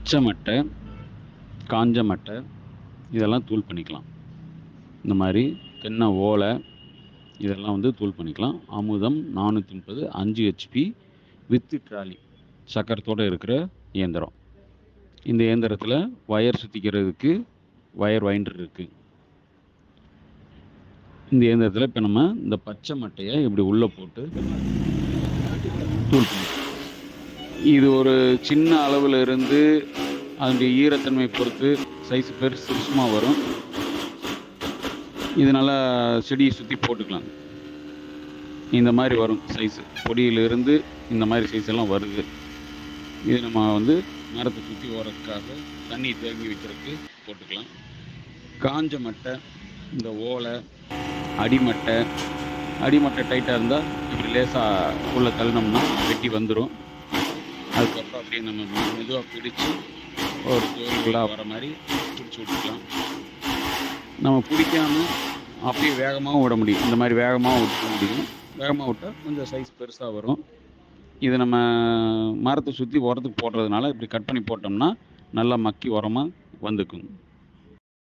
பச்சை மட்டை காஞ்ச மட்டை இதெல்லாம் தூள் பண்ணிக்கலாம். இந்த மாதிரி தென்னை ஓலை இதெல்லாம் வந்து தூள் பண்ணிக்கலாம். அமுதம் நானூற்றி முப்பது அஞ்சு ஹெச்பி வித்து ட்ராலி. சக்கரத்தோடு இருக்கிற இயந்திரம். இந்த இயந்திரத்தில் ஒயர் சுற்றிக்கிறதுக்கு ஒயர் வைண்டர் இருக்குது இந்த இயந்திரத்தில் இப்போ நம்ம இந்த பச்சை மட்டையை இப்படி உள்ளே போட்டு தூள் பண்ணிக்கலாம். இது ஒரு சின்ன அளவில் இருந்து அதனுடைய ஈரத்தன்மை பொறுத்து சைஸ் பெருசு சிறுசுமாக வரும். இதனால் செடியை சுற்றி போட்டுக்கலாம். இந்த மாதிரி வரும் சைஸ் பொடியிலிருந்து இந்த மாதிரி சைஸ் எல்லாம் வருது. இது நம்ம வந்து மரத்தை சுற்றி ஓரத்துக்காக தண்ணி தேங்கி வைக்கிறதுக்கு போட்டுக்கலாம். காஞ்ச மட்டை இந்த ஓலை அடிமட்டை அடிமட்டை டைட்டாக இருந்தால் இப்படி லேசாக உள்ள தள்ளினோம்னா வெட்டி வந்துடும் அதுக்கப்புறம் அப்படியே நம்ம மெதுவாக பிடிச்சு ஒரு கோயிலுக்குள்ளே வர மாதிரி பிடிச்சி விட்டுக்கலாம். நம்ம பிடிக்காம அப்படியே வேகமாகவும் விட முடியும். இந்த மாதிரி வேகமாக விட முடியும். வேகமாக விட்டால் கொஞ்சம் சைஸ் பெருசாக வரும். இது நம்ம மரத்தை சுற்றி உரத்துக்கு போடுறதுனால இப்படி கட் பண்ணி போட்டோம்னா நல்லா மக்கி உரமாக வந்துக்கும்.